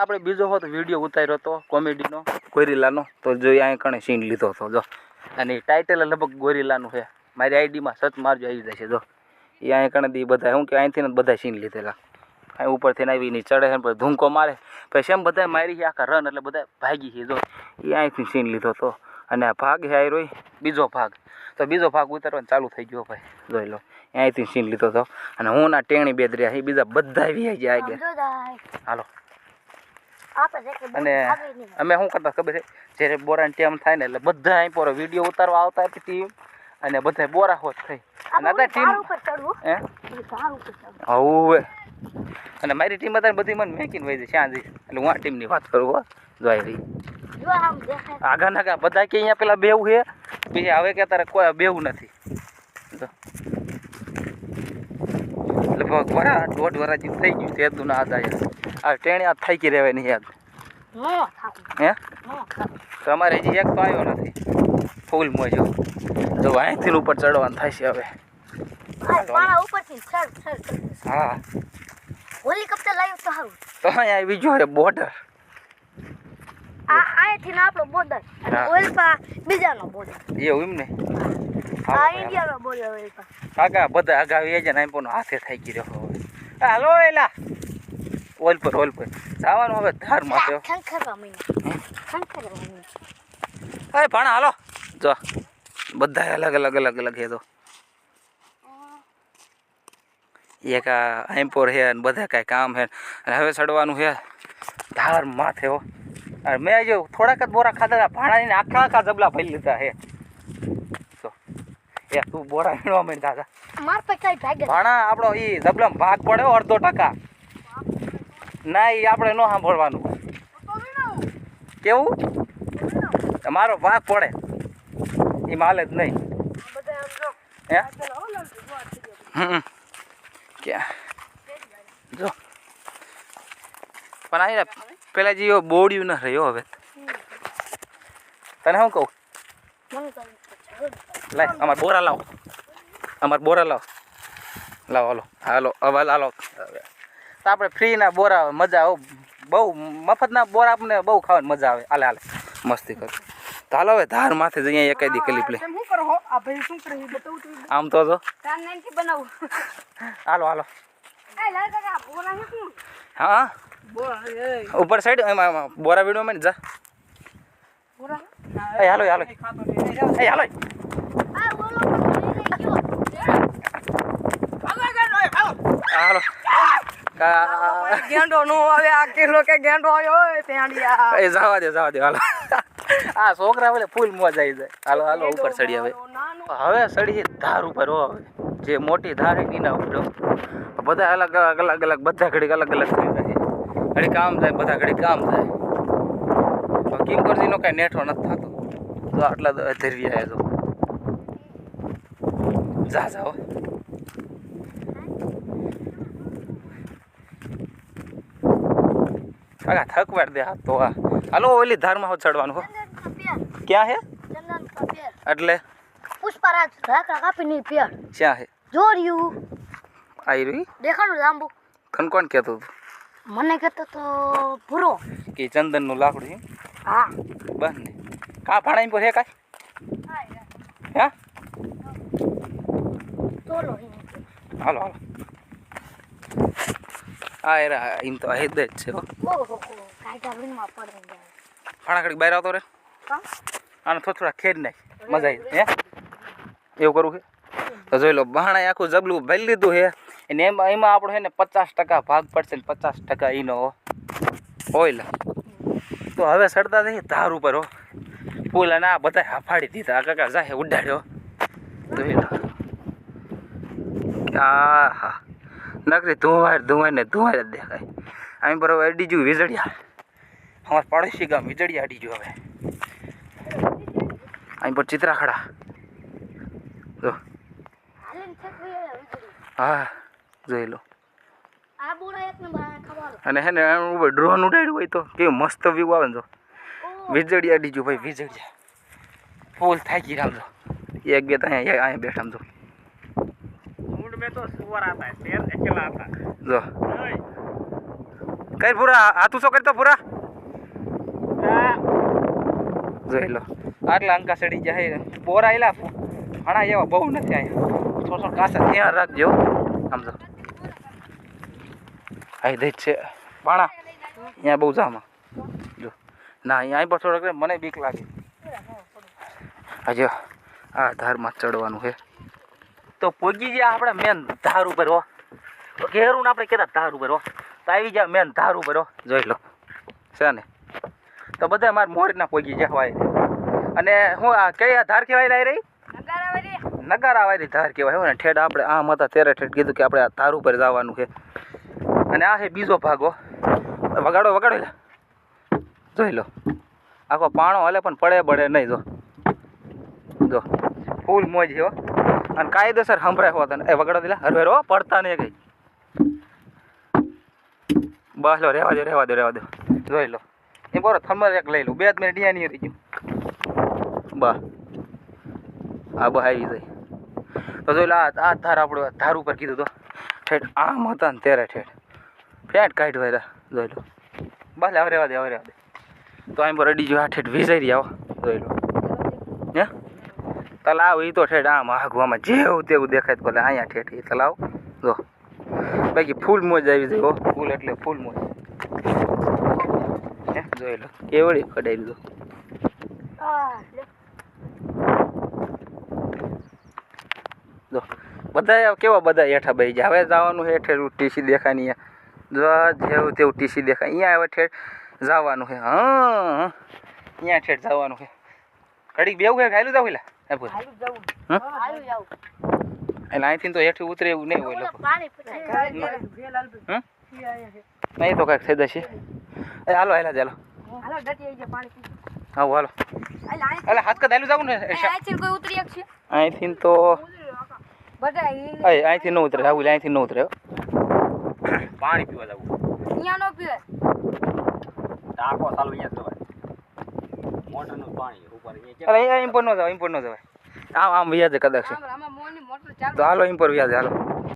આપણે બીજો હોત વીડિયો ઉતાર્યો હતો કોમેડીનો ગોરીલાનો તો જો અહીંયા કણે સીન લીધો હતો જો. અને ટાઇટલ લગભગ ગોરીલાનું છે. મારી આઈડીમાં સચ મારજો આવી જશે જો. એ અહીંયા કણે દી બધા શું કે અહીંથી ને બધા સીન લીધેલા. અહીં ઉપરથી આવી નહીં ચડે છે ધૂમકો મારે. પછી એમ બધા મારી છે આખા રન એટલે બધા ભાગી છે જો. એ અહીંથી સીન લીધો હતો. અને આ ભાગ છે આયરો બીજો ભાગ. તો બીજો ભાગ ઉતારવાનો ચાલુ થઈ ગયો ભાઈ. જોઈ લો અહીંથી સીન લીધો હતો. અને હું ના ટેણી બેદર્યા એ બીજા બધા આવી ગયા આગળ. હાલો. અને અમે શું કરતા ખબર છે? જ્યારે બોરાની ટેમ થાય ને એટલે બધા અહીં પર વીડિયો ઉતારવા આવતા હતી ટીમ અને બધા બોરા હોત થઈ. અને અત્યારે ટીમ હવે. અને મારી ટીમ અત્યારે બધી મને મેકીને વહી જાય શ્યાં જઈશ એટલે હું આ ટીમની વાત કરું હો જોઈ રહી. આગા નાગા બધા કે અહીંયા પેલા બેવું છે પછી હવે કે તારે કોઈ બેવું નથી. લગભગ વરા દોઢ વરા જેવું થઈ ગયું તે ના આયા આ ટેણી આ થઈ ગઈ રહેવાય નહીં યાદ હે? તમારે હજી એક તો આવ્યો નથી. ફૂલ મોજો જો અહીંથી ઉપર ચડવાનું થશે હવે. હા હેલિકોપ્ટર લાવ્યું તો સારું તો અહીંયા બીજું છે બોર્ડર. આ અહીંથી ના આપણો બોર્ડર. અને હા. બીજાનો બોર્ડર. એવું એમ ને? આ ઇન્ડિયાનો બોર્ડર ઓઇલપા આગા બધા આગા આવી જાય પણ હાથે થઈ ગયો હવે હાલો એલા. ઓલ પર ઓલ પર. જવાનું હવે ધાર મહિના અરે ભણા હાલો. જો. બધા અલગ અલગ અલગ અલગ હે તો. એક આ આઈમપોર હે ને બધા કાંઈ કામ હે અને હવે ચડવાનું હે ધાર માથે હો. અને મેં જો થોડાક જ બોરા ખાધા ભાણાની આખા આખા જબલા ભરી લીધા હે એ તું બોરા વીણવા માંડ દાદા માર પાસે કઈ ભાગે. ભાણા આપણો એ જબલામાં ભાગ પડ્યો અડધો ટકા. ના એ આપણે ન સાંભળવાનું. કેવું? મારો ભાગ પડે. એ માલે જ નહીં. જો. પણ આ પેલા જે બોડ્યું ન રહ્યો હવે. તને શું કહું? લાય અમાર બોરા લાવો. અમાર બોરા લાવો. લાવો, હાલો. હાલો હવે હાલો. તો આપણે ફ્રીના બોરા મજા આવે બહુ મફતના બોરા આપણને બહુ ખાવાની મજા આવે. હાલે હાલે. મસ્તી કર. તો હાલો હવે ધાર માથે જઈએ એકાદી ક્લિપ લે. શું કરો હો? આ ભાઈ શું કરે? બતાવું તું આમ તો જો. હાલો હાલો. હા? ઉપર સાઈડ એમાં બોરા વીડો માં જ. એ હાલો હાલો. એ હાલો. હાલો ગેંડો નો હવે આ કિલો કે ગેંડો આવ્યો ત્યાં એ જવા દે જવા દે હાલો. આ છોકરા પેલે ફૂલ મોજ આવી જાય. હાલો હાલો ઉપર ચડી હવે. હવે ચડી ધાર ઉપર હો હવે. જે મોટી ધાર એના ઉપર. બધા અલગ અલગ અલગ અલગ બધા ઘડીક અલગ અલગ થઈ જાય. ઘડી કામ જાય બધા ઘડી કામ જાય. કિમ કરજીનો કાંઈ નેઠો નથી થતો. તો આટલા ધરવી આવ્યા જો. જા જા હો. કાકા થકવાડ દે હાથ તો આ. હાલો ઓલી ધારમાં હો. ચડવાનું હો ક્યાં હે? ચંદન કા પેર એટલે? પુષ્પરાજ રાખા કાપીની પેર ક્યાં હે? જોર્યું. આવી રહી દેખાડું લાંબુ. તને કોણ કહેતું હતું? મને કહેતો તો ભૂરો. કે ચંદનનું લાકડું છે હા. બસ ને. કા ભાડા પર હે કાંઈ? હે તોલો હાલો હાલો. હા એ રા એમ તો હેદ જ છે. હો ભાણા ઘડીક બહાર આવતો રે. આને થોડા થોડા ખેડ નાખ. મજા આવી હે? એવું કરવું છે? તો જોઈ લો બહાણા આખું જબલું ભરી લીધું છે. અને એમાં એમાં આપણો છે ને પચાસ ટકા ભાગ પડશે ને પચાસ ટકા એનો ઓઇલ તો હવે સડતા થઈ ધાર ઉપર હો. પુલ અને આ બધા હફાડી દીધા. આ કાકા જાહે ઉડાડ્યો. જોઈ લો. આ હા નકરી ધુંવાર ધુંવાર ને ધુંવાર જ દેખાય. આમ બરાબર અડી ગયું વીજળિયા અમાર પાડોશી ગામ વીજળિયા અડી ગયું હવે. અહીં પર જો વહી આવ્યા વીજળી. હા, જોઈ લો. અને હે ને ડ્રોન ઉડાડ્યું હોય તો કેવું મસ્ત વ્યૂ આવે ને જો. વીજળિયા વીજળી અડી ગયું ભાઈ, વીજળિયા. ફૂલ થાકી રામજો એક બે ત્યાં અહીંયા બેઠા જો. में तो सुअर आता है शेर अकेला आता है જો કઈ પૂરા હાથું શું કરતો પૂરા જોઈ લો આટલા અંકા સડી જાય બોર આયલા ઘણા એવા બહુ નથી અહીંયા થોડો થોડો કાસા ધ્યાન રાખજો આમ જો આઈ દઈ છે પાણા અહીંયા બહુ જામાં જો ના અહીંયા પર થોડોક રે, મને બીક લાગે આજે આ ધારમાં ચડવાનું છે તો પોગી ગયા આપણે મેન ધાર ઉપર હો. ઘેરું આપણે કહેતા ધાર ઉપર હો. તો આવી ગયા મેન ધાર ઉપર હો. જોઈ લો. છે ને? તો બધા મારા મોરના પોગી ગયા હોય. અને હું આ કઈ ધાર કહેવાય લાઈ રહી? નગારા વાળી ધાર કહેવાય હોય ને. ઠેડ આપણે આમ હતા ત્યારે ઠેડ કીધું કે આપણે આ ધાર ઉપર જવાનું છે. અને આ છે બીજો ભાગો વગાડો વગાડો લે. જોઈ લો. આખો પાણો હલે પણ પડે બળે નહીં જો. જો. ફૂલ મોજ છે હો. અને કાયદેસર સંભળાય હોત એ વગડો દિલા હરવે રો પડતા નહીં કઈ. બસ, લો, રહેવા દો રહેવા દો રહેવા દો. જોઈ લો. એ બરો થર્મલ એક લઈ લો. બે જ મિનિટ અહીંયા નહીં રહી ગયું. બા આ બહાર આવી જાય તો જોઈ લો, આ આ ધાર આપણું ધાર ઉપર કીધું તો. ઠેઠ, આમ હતા ને ત્યારે ઠેઠ. ફેટ કાઢ વાયરા, જોઈ લો. બસ હવે રહેવા દે, હવે રહેવા દે. તો આમ પર અડી જો આ ઠેઠ વિસાઈ રહ્યા જોઈ લો. હે? તલાવ એ તો ઠેઠ આમ આઘવામાં જેવું તેવું દેખાય તો ભલે અહીંયા ઠેઠ એ તલાવ. જો બાકી ફૂલ મોજ આવી જાય ફૂલ એટલે ફૂલ મોજ. જોઈ લો કેવડી કઢાવી દો જો બધા કેવા બધા હેઠા બહી જાય હવે જવાનું છે ઠેર ટીસી દેખાય નહીં જો જેવું તેવું ટીસી દેખાય. અહીંયા હવે ઠેઠ જવાનું છે હા અહીંયા ઠેઠ જવાનું છે ઘડીક બેવું કે ખાયલું જાવ એટલે હે? પૂર એટલે અહીંથી તો હેઠી ઉતરે એવું નહીં હોય લોકો પાણી નહીં તો કાંઈક થઈ જશે એ હાલો હેલા ચાલો આવો હાલો. એટલે હાથ કદ હાલું જવું ને એ શા- કોઈ ઉતરી શકશે? અહીંથી તો બધા અહીંથી ન ઉતરે આવું અહીંથી ન ઉતરે પાણી પીવા જવું. અહીંયા ન પીવે ટાંકો ચાલુ અહીંયા જવાય મોટરનું પાણી ઉપર અહીંયા એટલે અહીંયા એમ પર ન જવાય એમ પર ન જવાય. આમ આમ વ્યાજે કદાચ. છે આમાં મોની મોટર તો હાલો એમ વ્યાજે હાલો.